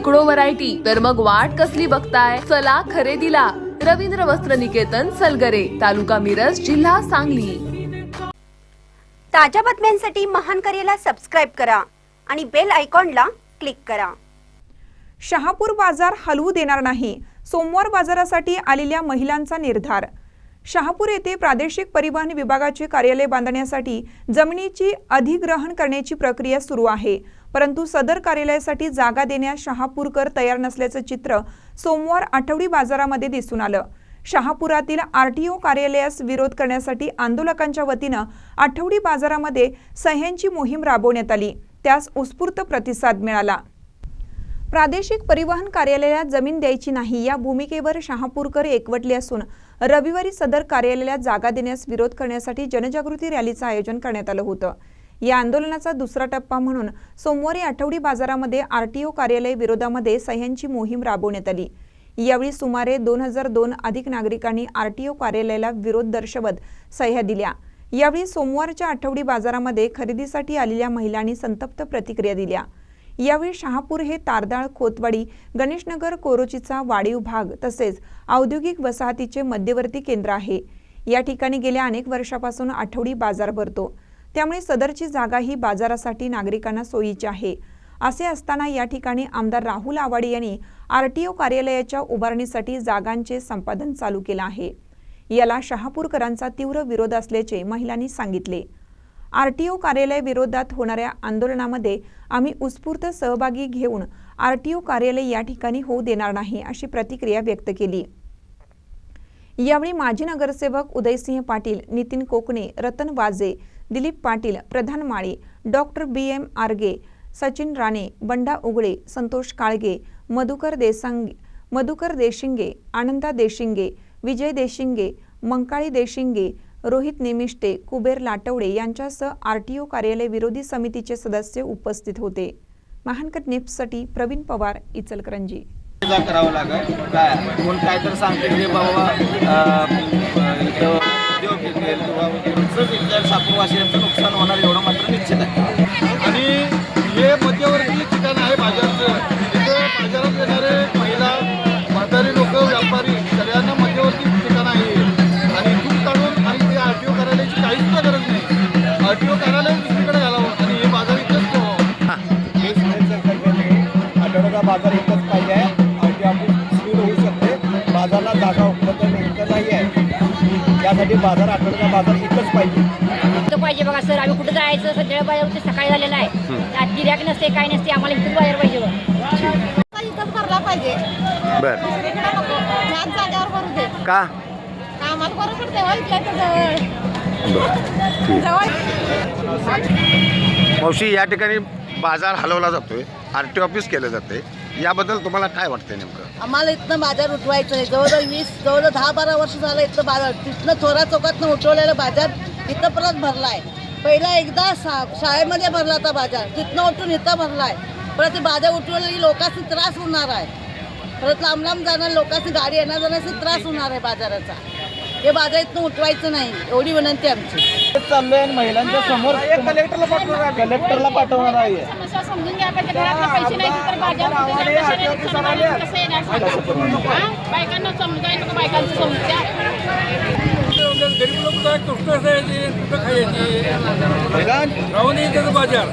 शेकडो व्हरायटी तर मग वाट कसली बघताय? चला खरेदीला. रवींद्र वस्त्र निकेतन सलगरे तालुका मिरज जिल्हा सांगली. ताज्या बातम्यांसाठी महान करेला सबस्क्राईब करा आणि बेल आयकॉनला क्लिक करा. शहापूर बाजार हलवू देणार नाही. सोमवार बाजारासाठी आलेल्या महिलांचा निर्धार. शहापूर येथे प्रादेशिक परिवहन विभागाचे कार्यालय बांधण्यासाठी जमिनीची अधिग्रहण करण्याची प्रक्रिया सुरू आहे. परंतु सदर कार्यालयासाठी जागा देण्यास शहापूरकर तयार नसल्याचं चित्र सोमवार आठवडी बाजारामध्ये दिसून आलं. शहापुरातील आरटीओ कार्यालयास विरोध करण्यासाठी आंदोलकांच्या वतीनं आठवडी बाजारामध्ये सह्यांची मोहीम राबवण्यात आली. त्यास उत्स्फूर्त प्रतिसाद मिळाला. प्रादेशिक परिवहन कार्यालयात जमीन द्यायची नाही या भूमिकेवर शहापूरकर एकवटले असून रविवारी सदर कार्यालयात जागा देण्यास विरोध करण्यासाठी जनजागृती रॅलीचं आयोजन करण्यात आलं होतं. या आंदोलनाचा दुसरा टप्पा म्हणून सोमवारी आठवडी बाजारामध्ये आरटीओ कार्यालय विरोधामध्ये सह्यांची मोहीम राबवण्यात आली. यावेळी सुमारे दोन हजार दोन अधिक नागरिकांनी आरटीओ कार्यालयाला विरोध दर्शवत सह्या दिल्या. यावेळी सोमवारच्या आठवडी बाजारामध्ये खरेदीसाठी आलेल्या महिलांनी संतप्त प्रतिक्रिया दिल्या. यावेळी शहापूर हे तारदाळ खोतवाडी गणेशनगर कोरोचीचा वाढीव भाग तसेच औद्योगिक वसाहतीचे मध्यवर्ती केंद्र आहे. या ठिकाणी गेल्या अनेक वर्षापासून आठवडी बाजार भरतो. त्यामुळे सदरची जागा ही बाजारासाठी नागरिकांना सोयीची आहे. असे असताना या ठिकाणी आमदार राहुल आवाडे यांनी आरटीओ कार्यालयाच्या उभारणीसाठी जागांचे संपादन चालू केलं आहे. याला शहापूरकरांचा तीव्र विरोध असल्याचे महिलांनी सांगितले. आरटीओ कार्यालय विरोधात होणाऱ्या आंदोलनामध्ये आम्ही उत्स्फूर्त सहभागी घेऊन आरटीओ कार्यालय या ठिकाणी होऊ देणार नाही अशी प्रतिक्रिया व्यक्त केली. यावेळी माजी नगरसेवक Uday Singh Patil Nitin Kokane Ratan Waje Dilip Patil Pradhan Mali doctor B M Arge Sachin Rane Banda Ugale Santosh Kalge Madhukar Desange Madhukar Deshinge Ananda Deshinge Vijay Deshinge Mankali Deshinge Rohit Nimishte Kuber Latwade यांच्यासह RTO कार्यालय विरोधी समितीचे सदस्य उपस्थित होते. महानकट निप्ससाठी प्रवीण पवार इचलकरंजी. करावं लागेल काय म्हणून काय तर सांगते की बाबा उद्योग येतील किंवा इथल्या सापूरवासियांचं नुकसान होणार एवढं मात्र निश्चित आहे. आणि हे मध्यवर्ती ठिकाण आहे बाजारचं. तिथं बाजारात येणारे महिला म्हातारी लोक व्यापारी सगळ्यांना मध्यवर्ती ठिकाण आहे. आणि इथून काढून आणि ते आर टी ओ कार्यालयाची काहीच सुद्धा गरज नाही. आर टी ओ कार्यालय दुसरीकडे घालावं आणि हे बाजार इथंच हे. आठवड्याचा बाजार एकच पाहिजे आहे. आर टी ऑफिस सुरू होऊ शकते. बाजारला जागा उपलब्ध नेमकं नाही आहे यासाठी बाजार आठवड्याचा बाजार एकच पाहिजे. इथं पाहिजे बघा सर आम्ही कुठं जायचं? संध्याकाळी बाजार होते सकाळी झालेला आहे. त्यात गिऱ्हाईक नसते काय नसते आम्हाला इथून बाहेर पाहिजे. इथंच भरला पाहिजे. बर. दुसरीकडे नको. ह्याच जागेवर भरू दे. का? बरं पडते हो मावशी या ठिकाणी बाजार हलवला जातोय आर टी ऑफिस केलं जाते याबद्दल तुम्हाला काय वाटतंय नेमकं? आम्हाला इथनं बाजार उठवायचं आहे जवळजवळ वीस जवळजवळ दहा बारा वर्ष झालं इथं बाजार. तिथनं थोरा चौकातनं उठवलेला बाजार इथं परत भरला आहे पहिला एकदा शा शाळेमध्ये भरला होता बाजार. तिथनं उठून इथं भरला आहे परत ते बाजार उठवलेली लोकांना त्रास होणार आहे. परत लांब लांब जाणार लोकांची गाडी येणार जाण्याचा त्रास होणार आहे बाजाराचा. हे बाजार इथनं उठवायचं नाही. एवढी विनंती आमची. चाललंय आणि महिलांच्या समोर कलेक्टरला पाठवणार आहे. कलेक्टरला पाठवणार आहे. समजून घ्या पाहिजे घरातले पैसे नाही तर बाजार कुठे जाऊन कसे येणार? समाधान कसं येणार सांगा? हा? बायकांना समजाय नको बायकांची गरीब लोक काय कुठं खायचे राहून त्याचं बाजार